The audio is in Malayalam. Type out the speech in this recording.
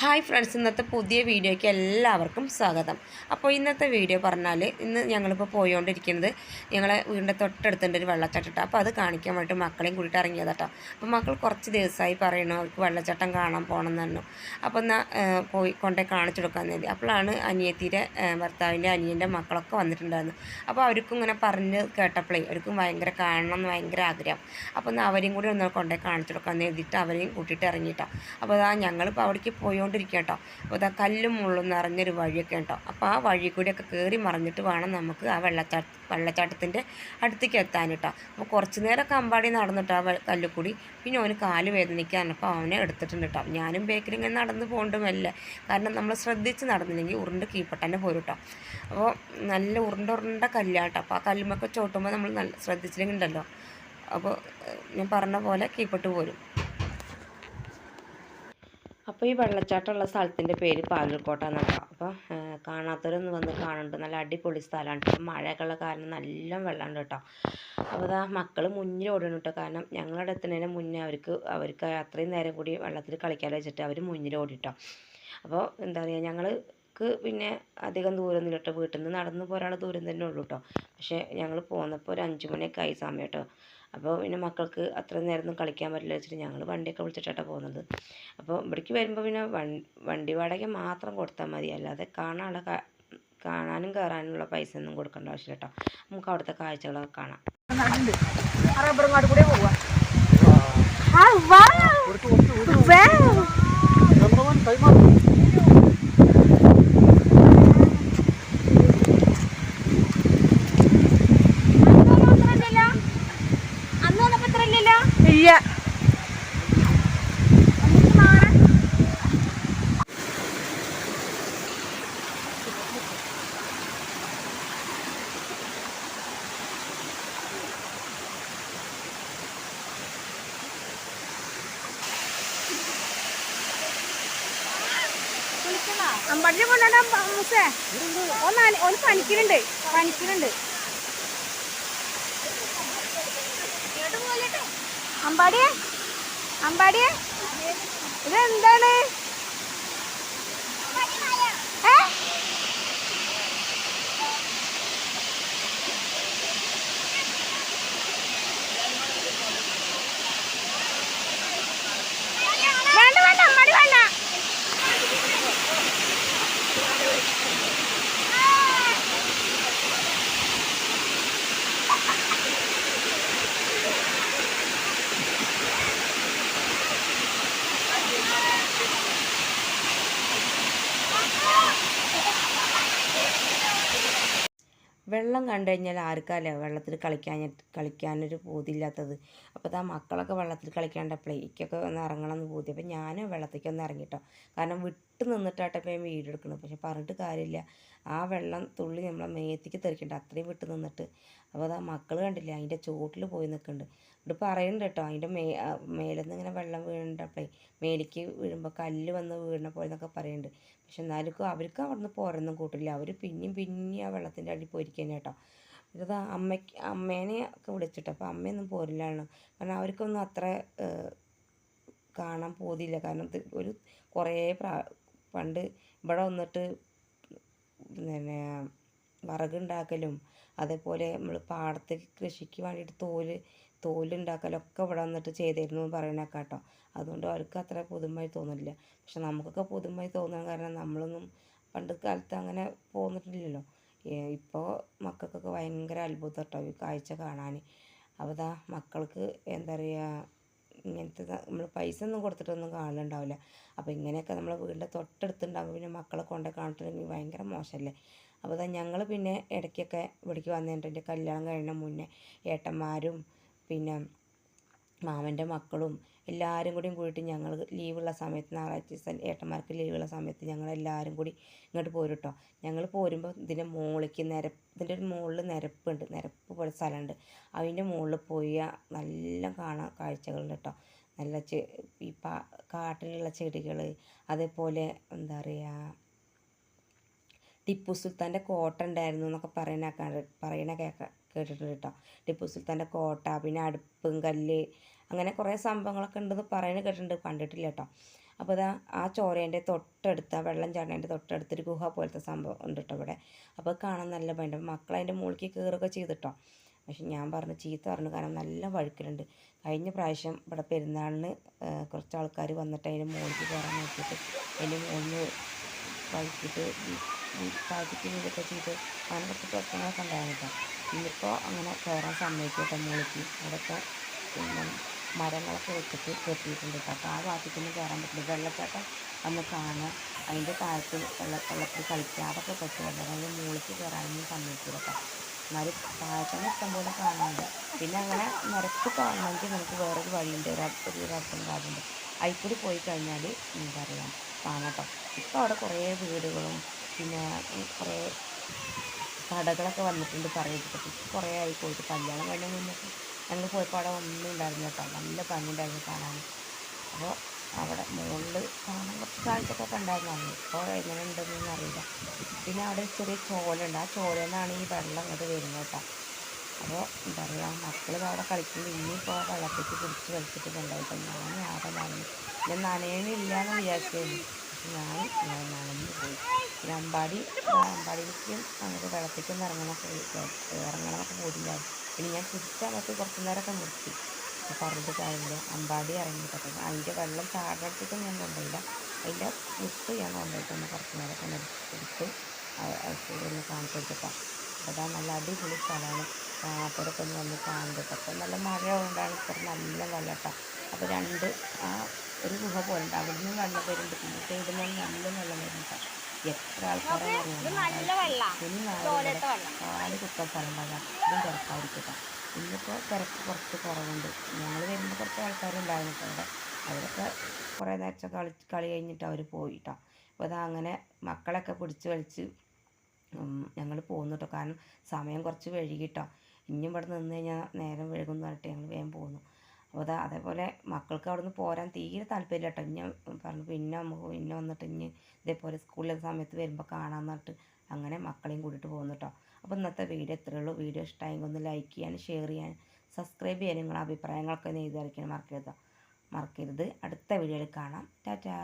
ഹായ് ഫ്രണ്ട്സ് ഇന്നത്തെ പുതിയ വീഡിയോയ്ക്ക് എല്ലാവർക്കും സ്വാഗതം. അപ്പോൾ ഇന്നത്തെ വീഡിയോ പറഞ്ഞാൽ ഇന്ന് ഞങ്ങളിപ്പോൾ പോയോണ്ടിരിക്കുന്നത് ഞങ്ങളെ വീടിന്റെ തൊട്ടടുത്തുണ്ട് ഒരു വെള്ളച്ചാട്ടം. അപ്പോൾ അത് കാണിക്കാൻ വേണ്ടി മക്കളെയും കൂട്ടിയിട്ട് ഇറങ്ങിയതാട്ടോ അപ്പോൾ മക്കൾ കുറച്ച് ദിവസമായി പറയണു അവർക്ക് വെള്ളച്ചാട്ടം കാണാൻ പോകണം എന്ന് അപ്പോൾ എന്നാൽ പോയി കൊണ്ടേ കാണിച്ചു കൊടുക്കാൻ വേണ്ടി. അപ്പോഴാണ് അനിയത്തിയുടെ ഭർത്താവിന്റെ അനിയന്റെ മക്കളൊക്കെ വന്നിട്ടുണ്ടായിരുന്നു അപ്പോൾ അവർക്കും ഇങ്ങനെ പറഞ്ഞ് കേട്ടപ്പോഴേ അവർക്കും ഭയങ്കര കാണണം എന്ന് ഭയങ്കര ആഗ്രഹം. അപ്പോൾ എന്നാൽ അവരെയും കൂടി ഒന്ന് കൊണ്ടേ കാണിച്ചു കൊടുക്കാൻ എഴുതിയിട്ട് അവരെയും കൂട്ടിയിട്ട് ഇറങ്ങിയിട്ടാണ് അപ്പോൾ അതാ ഞങ്ങളിപ്പോൾ അവിടേക്ക് പോയോണ്ടിരിക്കുക കേട്ടോ. അപ്പോൾ കല്ലും മുള്ളും നിറഞ്ഞൊരു വഴിയൊക്കെ കേട്ടോ. അപ്പോൾ ആ വഴി കൂടിയൊക്കെ കയറി മറിഞ്ഞിട്ട് വേണം നമുക്ക് ആ വെള്ളച്ചാട്ട വെള്ളച്ചാട്ടത്തിന്റെ അടുത്തേക്ക് എത്താൻ കേട്ടോ. അപ്പോൾ കുറച്ച് നേരമൊക്കെ അമ്പാടി നടന്നിട്ട് ആ കല്ലിൽ കൂടി. പിന്നെ അവന് കാൽ വേദനിക്കാൻ അപ്പോൾ അവനെ എടുത്തിട്ടുണ്ട് കേട്ടോ. ഞാനും ബേക്കറി ഇങ്ങനെ നടന്ന് പോകണ്ടുമല്ലേ കാരണം നമ്മൾ ശ്രദ്ധിച്ച് നടന്നില്ലെങ്കിൽ ഉരുണ്ട് കീപ്പട്ടന്നെ പോരും കേട്ടോ. അപ്പോൾ നല്ല ഉരുണ്ട ഉരുണ്ട കല്ലാട്ടോ അപ്പോൾ ആ കല്ലുമൊക്കെ ചോട്ടുമ്പോൾ നമ്മൾ നല്ല ശ്രദ്ധിച്ചില്ലെങ്കിൽ ഉണ്ടല്ലോ. അപ്പോൾ ഞാൻ പറഞ്ഞ പോലെ കീപ്പെട്ട് പോരും. അപ്പോൾ ഈ വെള്ളച്ചാട്ടമുള്ള സ്ഥലത്തിന്റെ പേര് പാലൂർക്കോട്ട എന്നാണ്. കേട്ടോ അപ്പോൾ കാണാത്തവരൊന്ന് വന്ന് കാണുന്നുണ്ട്. നല്ല അടിപൊളി സ്ഥലമാണ്. കേട്ടോ മഴയൊക്കെയുള്ള കാരണം നല്ല വെള്ളമുണ്ട് കേട്ടോ. അപ്പോൾ ഇതാ മക്കൾ മുന്നിൽ ഓടണം കേട്ടോ. കാരണം ഞങ്ങളുടെ എത്തുന്നതിന് മുന്നേ അവർക്ക് അവർക്ക് അത്രയും നേരം കൂടി വെള്ളത്തിൽ കളിക്കാൻ വെച്ചിട്ട് അവർ മുന്നിൽ ഓടിട്ടോ അപ്പോൾ എന്താ പറയുക ഞങ്ങൾക്ക് പിന്നെ അധികം ദൂരമൊന്നുമില്ല കേട്ടോ. വീട്ടിൽ നിന്ന് നടന്ന് പോരാനുള്ള ദൂരം തന്നെ ഉള്ളൂ കേട്ടോ. പക്ഷേ ഞങ്ങൾ പോന്നപ്പോൾ ഒരു അഞ്ച് മണിയൊക്കെ ആയി സമയം കേട്ടോ. അപ്പോൾ പിന്നെ മക്കൾക്ക് അത്ര നേരം ഒന്നും കളിക്കാൻ പറ്റില്ല വെച്ചിട്ട് ഞങ്ങൾ വണ്ടിയൊക്കെ വിളിച്ചിട്ടാണ് പോകുന്നത്. അപ്പോൾ ഇവിടേക്ക് വരുമ്പോൾ പിന്നെ വൺ- വണ്ടി വാടക മാത്രം കൊടുത്താൽ മതി. അല്ലാതെ കാണാനുള്ള കാ- കാണാനും കയറാനുള്ള പൈസ ഒന്നും കൊടുക്കേണ്ട ആവശ്യമില്ല കേട്ടോ നമുക്ക് അവിടുത്തെ കാഴ്ചകളൊക്കെ കാണാം. റബ്ബറും കൂടെ ഇല്ല. അമ്പടിനെ കൊണ്ടാ മുസേ ഒന്ന് പനിക്കുന്നുണ്ട് പനിക്കുന്നുണ്ട് അമ്പാടിയെ? അമ്പാടിയെ? ഇതെന്താണ് ഏ? വേണ്ട വേണ്ട അമ്പാടി വേണ്ട വെള്ളം കണ്ടു കഴിഞ്ഞാൽ ആർക്കല്ലേ വെള്ളത്തിൽ കളിക്കാൻ കളിക്കാനൊരു ബോധ്യമില്ലാത്തത് അപ്പോൾ ആ മക്കളൊക്കെ വെള്ളത്തിൽ കളിക്കാണ്ടപ്പോഴേ എനിക്കൊക്കെ ഒന്ന് ഇറങ്ങണം എന്ന് പൂതി. അപ്പോൾ ഞാനും വെള്ളത്തേക്ക് ഒന്ന് ഇറങ്ങിട്ടോ. കാരണം വിട്ട് നിന്നിട്ടാട്ടെ ഞാൻ വീട് എടുക്കണം പക്ഷെ പറഞ്ഞിട്ട് കാര്യമില്ല. ആ വെള്ളം തുള്ളി നമ്മളെ മേത്തേക്ക് തെറിക്കണ്ട. അത്രയും വിട്ട് നിന്നിട്ട്. അപ്പോൾ ആ മക്കൾ കണ്ടില്ല അതിന്റെ ചോട്ടിൽ പോയി നിൽക്കുന്നുണ്ട് ഇവിടെ പറയുന്നുണ്ട് കേട്ടോ അതിന്റെ മേ മേലെന്ന് ഇങ്ങനെ വെള്ളം വീഴണ്ടപ്പോഴേ മേലേക്ക് വീഴുമ്പോൾ കല്ല് വന്ന് വീണ പോലെ എന്നൊക്കെ പറയുന്നുണ്ട് പക്ഷെ എന്നാലും അവർക്ക് അവിടെ നിന്ന് പോരൊന്നും കൂട്ടില്ല. അവർ പിന്നെയും പിന്നെയും ആ വെള്ളത്തിന്റെ അടി പോയിരിക്കുന്നു കേട്ടോ ഇത് അമ്മയ്ക്ക് അമ്മേനെ ഒക്കെ വിളിച്ചിട്ട് അപ്പോൾ അമ്മയൊന്നും പോരില്ലാണ് കാരണം അവർക്കൊന്നും അത്ര കാണാൻ പോതില്ല. കാരണം ഇത് ഒരു കുറേ പ്രാ പണ്ട് ഇവിടെ വന്നിട്ട് പിന്നെ വിറകുണ്ടാക്കലും അതേപോലെ നമ്മൾ പാടത്തേക്ക് കൃഷിക്ക് വേണ്ടിയിട്ട് തോൽ തോലുണ്ടാക്കലൊക്കെ ഇവിടെ വന്നിട്ട് ചെയ്തിരുന്നു എന്ന് പറയണ കേട്ടോ അതുകൊണ്ട് അവർക്ക് അത്ര പുതുമയായി തോന്നില്ല പക്ഷെ നമുക്കൊക്കെ പുതുമയായി തോന്നാൻ കാരണം നമ്മളൊന്നും പണ്ട് കാലത്ത് അങ്ങനെ പോന്നിട്ടില്ലല്ലോ. ഇപ്പോൾ മക്കൾക്കൊക്കെ ഭയങ്കര അത്ഭുതം കേട്ടോ ഈ കാഴ്ച കാണാൻ അപ്പോൾ ദാ മക്കൾക്ക് എന്താ പറയുക ഇങ്ങനത്തെ നമ്മൾ പൈസ ഒന്നും കൊടുത്തിട്ടൊന്നും കാണലുണ്ടാവില്ല. അപ്പോൾ ഇങ്ങനെയൊക്കെ നമ്മളെ വീടിന്റെ തൊട്ടടുത്തുണ്ടാകുമ്പോൾ പിന്നെ മക്കളെ കൊണ്ടേ കാണിട്ടുണ്ടെങ്കിൽ ഭയങ്കര മോശമല്ലേ? അപ്പോൾ ഞങ്ങൾ പിന്നെ ഇടയ്ക്കൊക്കെ ഇവിടേക്ക് വന്നിട്ടുണ്ട്. കല്യാണം കഴിഞ്ഞ മുന്നേ ഏട്ടന്മാരും പിന്നെ മാമന്റെ മക്കളും എല്ലാവരും കൂടിയും കൂടിയിട്ട് ഞങ്ങൾ ലീവുള്ള സമയത്ത് ഞായറാഴ്ച ദിവസം ഏട്ടന്മാർക്ക് ലീവുള്ള സമയത്ത് ഞങ്ങൾ എല്ലാവരും കൂടി ഇങ്ങോട്ട് പോരും കേട്ടോ ഞങ്ങൾ പോരുമ്പോൾ ഇതിന്റെ മുകളിലേക്ക് നിരപ്പ് ഇതിന്റെ ഒരു മുകളിൽ നിരപ്പുണ്ട്. നിരപ്പ് പോലെ സ്ഥലമുണ്ട്. അതിന്റെ മുകളിൽ പോയി നല്ല കാണാൻ കാഴ്ചകളുണ്ട് കേട്ടോ. നല്ല ചെ ഈ പാ കാട്ടിലുള്ള ചെടികൾ അതേപോലെ എന്താ പറയുക ടിപ്പു സുൽത്താന്റെ കോട്ട ഉണ്ടായിരുന്നു എന്നൊക്കെ പറയണ പറയണ കേൾക്കാം. കേട്ടിട്ടുണ്ട് കേട്ടോ. ടിപ്പു സുൽത്താന്റെ കോട്ട പിന്നെ അടുപ്പും കല്ല് അങ്ങനെ കുറേ സംഭവങ്ങളൊക്കെ ഉണ്ടെന്ന് പറയുന്നത് കേട്ടിട്ടുണ്ട് കണ്ടിട്ടില്ല കേട്ടോ. അപ്പോൾ ഇതാ ആ ചോരേന്റെ തൊട്ടടുത്ത് ആ വെള്ളം ചാടേന്റെ തൊട്ടടുത്തൊരു ഗുഹ പോലത്തെ സംഭവം ഉണ്ട് കേട്ടോ ഇവിടെ. അപ്പോൾ കാണാൻ നല്ല ഭയങ്കര മക്കൾ അതിന്റെ മുകളിലേക്ക് കയറുകയൊക്കെ ചെയ്തിട്ടോ പക്ഷെ ഞാൻ പറഞ്ഞു ചീത്ത പറഞ്ഞു കാരണം നല്ല വഴുക്കലുണ്ട്. കഴിഞ്ഞ പ്രാവശ്യം ഇവിടെ പെരുന്നാളിന് കുറച്ച് ആൾക്കാർ വന്നിട്ട് അതിന്റെ മുകളിലേക്ക് കയറാൻ നോക്കിയിട്ട് അതിന്റെ മുകളിൽ വഴുക്കിയിട്ട് താഴ്ത്തിക്ക് ചെയ്ത് അങ്ങനെ കുറച്ച് പ്രശ്നങ്ങളൊക്കെ ഉണ്ടായിരുന്നു കേട്ടോ. ഇന്നിപ്പോൾ അങ്ങനെ കയറാൻ സമ്മതിക്കട്ടെ മുകളിലേക്ക് അവിടെയൊക്കെ പിന്നെ മരങ്ങളൊക്കെ വെച്ചിട്ട് കെട്ടിയിട്ടുണ്ട് കേട്ടോ അപ്പോൾ ആ ഭാഗത്തേക്കൊന്നും കയറാൻ പറ്റില്ല. വെള്ളച്ചാട്ടം ഒന്ന് കാണുക അതിന്റെ താഴത്ത് വെള്ള വെള്ളത്തിൽ കളിക്കുക അതൊക്കെ പറ്റുമല്ലോ അതായത് മുകളിലേക്ക് കയറാനൊന്നും സമ്മതിക്കില്ല കേട്ടോ എന്നാലും താഴത്തന്നെ ഇഷ്ടംപോലെ കാണാനുണ്ട്. പിന്നെ അങ്ങനെ നിരത്ത് കാണണമെങ്കിൽ നമുക്ക് വേറൊരു വഴിയുണ്ട്. ഒരു ഒരു അടുത്തും കാടുണ്ട് അതിൽക്കൂടി പോയി കഴിഞ്ഞാൽ എന്താ പറയുക കാണാം കേട്ടോ ഇപ്പോൾ അവിടെ കുറേ വീടുകളും പിന്നെ കുറേ കടകളൊക്കെ വന്നിട്ടുണ്ട് പറയുന്നത്. കുറേ ആയി പോയിട്ട് കല്യാണം കഴിഞ്ഞ മുന്നൊക്കെ ഞങ്ങൾ പോയപ്പോൾ അവിടെ ഒന്നും ഉണ്ടായിരുന്നു കേട്ടോ നല്ല ഭംഗിയുണ്ടായിരുന്നു കാണാൻ അപ്പോൾ അവിടെ മുകളിൽ കാണാൻ കുറച്ച് കാഴ്ചക്കൊക്കെ ഉണ്ടായിരുന്നു ഇപ്പോൾ എങ്ങനെ ഉണ്ടെന്നൊന്നും അറിയില്ല. പിന്നെ അവിടെ ചെറിയ ചോലുണ്ട് ആ ചോലയിൽ നിന്നാണ് ഈ വെള്ളം അങ്ങോട്ട് വരുന്നത് കേട്ടോ അപ്പോൾ എന്താ പറയുക മക്കൾ അവിടെ കളിക്കുമ്പോൾ ഇനിയിപ്പോൾ വെള്ളത്തേക്ക് പിടിച്ച് കളിച്ചിട്ട് കൊണ്ടുപോയിട്ട് ഞാൻ ആകെ നനഞ്ഞു. നനയണില്ല എന്ന് വിചാരിച്ചിരുന്നു പക്ഷെ ഞാൻ നനഞ്ഞു പോയി. പിന്നെ അമ്പാടി അമ്പാടിയിലേക്കും അങ്ങോട്ട് വെള്ളത്തേക്കും ഇറങ്ങണമൊക്കെ ഇറങ്ങണമൊക്കെ പോയില്ലായിരുന്നു പിന്നെ ഞാൻ തിരിച്ചങ്ങോട്ട് കുറച്ച് നേരമൊക്കെ നിർത്തി. അപ്പോൾ പറഞ്ഞിട്ട് കാര്യമില്ല. അമ്പാടി ഇറങ്ങിയിട്ടൊക്കെ അതിന്റെ വെള്ളം താഴെടുത്തിട്ടും ഞാൻ കൊണ്ടുപോയില്ല. അതിന്റെ ഉപ്പ് ഞാൻ കൊണ്ടുപോയിട്ടൊന്ന് കുറച്ച് നേരമൊക്കെ കൂടെ ഒന്ന് കാണിച്ചു കൊടുത്തിട്ടാ അതാ നല്ല അടിപൊളി സ്ഥലമാണ്. കാണാത്തവരൊക്കെ ഒന്ന് വന്ന് കാണുന്നത് അപ്പോൾ നല്ല മഴ ഇത്ര നല്ല വെള്ളട്ട അപ്പോൾ രണ്ട് ആ ഒരു ഗുഹ പോലെ ഉണ്ട്. അവിടുന്ന് വെള്ളം വരുന്നുണ്ട്. പിന്നെ സൈഡിൽ നിന്ന് നല്ല വെള്ളം വരുന്നുണ്ട്. എത്ര വെള്ളം. കാൽ കുത്താൻ സ്ഥലം ഉണ്ടാകാം ഇതും തിരക്കായിരിക്കട്ടെ. ഇന്നിപ്പോൾ തിരക്ക് കുറച്ച് കുറവുണ്ട്. ഞങ്ങൾ വരുമ്പോൾ കുറച്ച് ആൾക്കാരുണ്ടായിരുന്നു അവിടെ. അവരൊക്കെ കുറേ നേരത്തെ കളി കളി കഴിഞ്ഞിട്ട് അവർ പോയിട്ടോ. അപ്പോൾ അതാ അങ്ങനെ മക്കളൊക്കെ പിടിച്ച് വലിച്ച് ഞങ്ങൾ പോകുന്നു കേട്ടോ കാരണം സമയം കുറച്ച് വഴുകിട്ടോ ഇനിയും ഇവിടെ നിന്ന് കഴിഞ്ഞാൽ നേരം വൈകുമെന്ന് പറഞ്ഞിട്ട് ഞങ്ങൾ വേഗം പോകുന്നു അപ്പോൾ അത് അതേപോലെ മക്കൾക്ക് അവിടെ നിന്ന് പോരാൻ തീരെ താല്പര്യമില്ല കേട്ടോ ഇനി പറഞ്ഞു പിന്നെ നമുക്ക് പിന്നെ വന്നിട്ട് ഇനി ഇതേപോലെ സ്കൂളിലെ സമയത്ത് വരുമ്പോൾ കാണാമെന്ന് പറഞ്ഞിട്ട് അങ്ങനെ മക്കളെയും കൂട്ടിയിട്ട് പോകുന്നു കേട്ടോ അപ്പോൾ ഇന്നത്തെ വീഡിയോ ഇത്രയേ ഉള്ളൂ. വീഡിയോ ഇഷ്ടമായെങ്കിൽ ഒന്ന് ലൈക്ക് ചെയ്യാനും ഷെയർ ചെയ്യാനും സബ്സ്ക്രൈബ് ചെയ്യാൻ നിങ്ങളുടെ അഭിപ്രായങ്ങളൊക്കെ ഒന്ന് എഴുതി അറിയിക്കാൻ മറക്കരുത് മറക്കരുത്. അടുത്ത വീഡിയോയിൽ കാണാം. ടാറ്റാ.